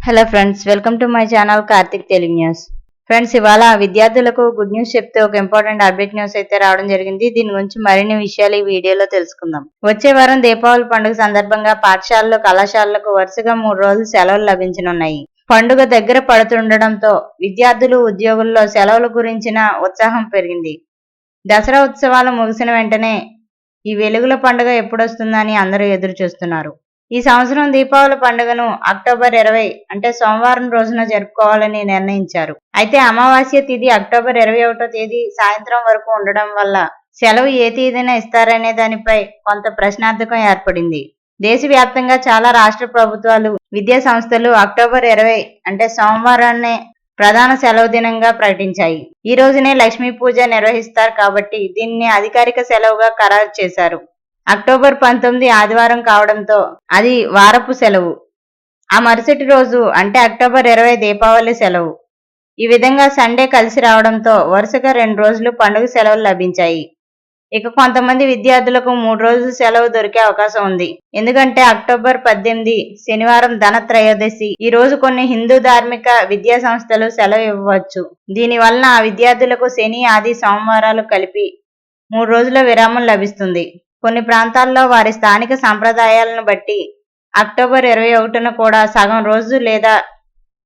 Hello friends welcome to my channel Karthik Telugu news friends ఇవాళ విద్యార్థులకు good news చెప్తే ఒక ఇంపార్టెంట్ అప్డేట్ న్యూస్ అయితే రావడం జరిగింది. దీని గురించి మరిన్ని విషయాలు ఈ వీడియోలో తెలుసుకుందాం. వచ్చే వారం దీపావళి పండుగ సందర్భంగా పాఠశాలలు కళాశాలలకు వరుసగా మూడు రోజులు సెలవులు లభించనున్నాయి. పండుగ దగ్గర పడుతుండటంతో విద్యార్థులు ఉద్యోగుల్లో సెలవుల గురించిన ఉత్సాహం పెరిగింది. దసరా ఉత్సవాలు ముగిసిన వెంటనే ఈ వెలుగుల పండుగ ఎప్పుడొస్తుందని అందరూ ఎదురు చూస్తున్నారు ఈ సంవత్సరం దీపావళి పండుగను అక్టోబర్ ఇరవై అంటే సోమవారం రోజున జరుపుకోవాలని నిర్ణయించారు. అయితే అమావాస్య తేదీ అక్టోబర్ ఇరవై ఒకటో తేదీ సాయంత్రం వరకు ఉండడం వల్ల సెలవు ఏ తేదీన ఇస్తారనే దానిపై కొంత ప్రశ్నార్థకం ఏర్పడింది. దేశవ్యాప్తంగా చాలా రాష్ట్ర ప్రభుత్వాలు విద్యా సంస్థలు అక్టోబర్ ఇరవై అంటే సోమవారాన్నే ప్రధాన సెలవు దినంగా ప్రకటించాయి. ఈ రోజునే లక్ష్మీ పూజ నిర్వహిస్తారు కాబట్టి దీన్ని అధికారిక సెలవుగా ఖరారు చేశారు. అక్టోబర్ పంతొమ్మిది ఆదివారం కావడంతో అది వారపు సెలవు. ఆ మరుసటి రోజు అంటే అక్టోబర్ ఇరవై దీపావళి సెలవు. ఈ విధంగా సండే కలిసి రావడంతో వరుసగా రెండు రోజులు పండుగ సెలవులు లభించాయి. ఇక కొంతమంది విద్యార్థులకు మూడు రోజులు సెలవు దొరికే అవకాశం ఉంది. ఎందుకంటే అక్టోబర్ పద్దెనిమిది శనివారం ధన త్రయోదశి. ఈ రోజు కొన్ని హిందూ ధార్మిక విద్యా సంస్థలు సెలవు ఇవ్వవచ్చు. దీని వలన ఆ విద్యార్థులకు శని ఆది సోమవారాలు కలిపి మూడు రోజుల విరామం లభిస్తుంది. కొన్ని ప్రాంతాల్లో వారి స్థానిక సంప్రదాయాలను బట్టి అక్టోబర్ ఇరవై ఒకటిన కూడా సగం రోజు లేదా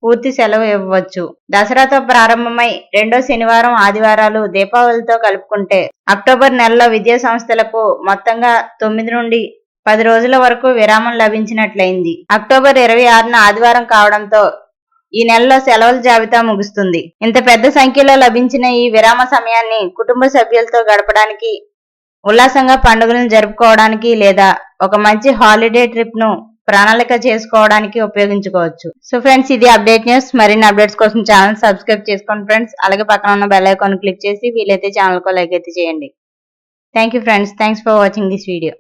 పూర్తి సెలవు ఇవ్వవచ్చు దసరాతో ప్రారంభమై రెండో శనివారం ఆదివారాలు దీపావళితో కలుపుకుంటే అక్టోబర్ నెలలో విద్యా సంస్థలకు మొత్తంగా తొమ్మిది నుండి పది రోజుల వరకు విరామం లభించినట్లయింది. అక్టోబర్ ఇరవై ఆరున ఆదివారం కావడంతో ఈ నెలలో సెలవుల జాబితా ముగుస్తుంది. ఇంత పెద్ద సంఖ్యలో లభించిన ఈ విరామ సమయాన్ని కుటుంబ సభ్యులతో గడపడానికి ఉల్లాసంగా పండుగలను జరుపుకోవడానికి లేదా ఒక మంచి హాలిడే ట్రిప్ను ప్రణాళిక చేసుకోవడానికి ఉపయోగించుకోవచ్చు. సో ఫ్రెండ్స్ ఇది అప్డేట్ న్యూస్. మరిన్ని అప్డేట్స్ కోసం ఛానల్ సబ్స్క్రైబ్ చేసుకోండి ఫ్రెండ్స్. అలాగే పక్కన ఉన్న బెల్ ఐకాన్ క్లిక్ చేసి వీలైతే ఛానల్కు లైక్ అయితే చేయండి. Thank you friends thanks for watching this video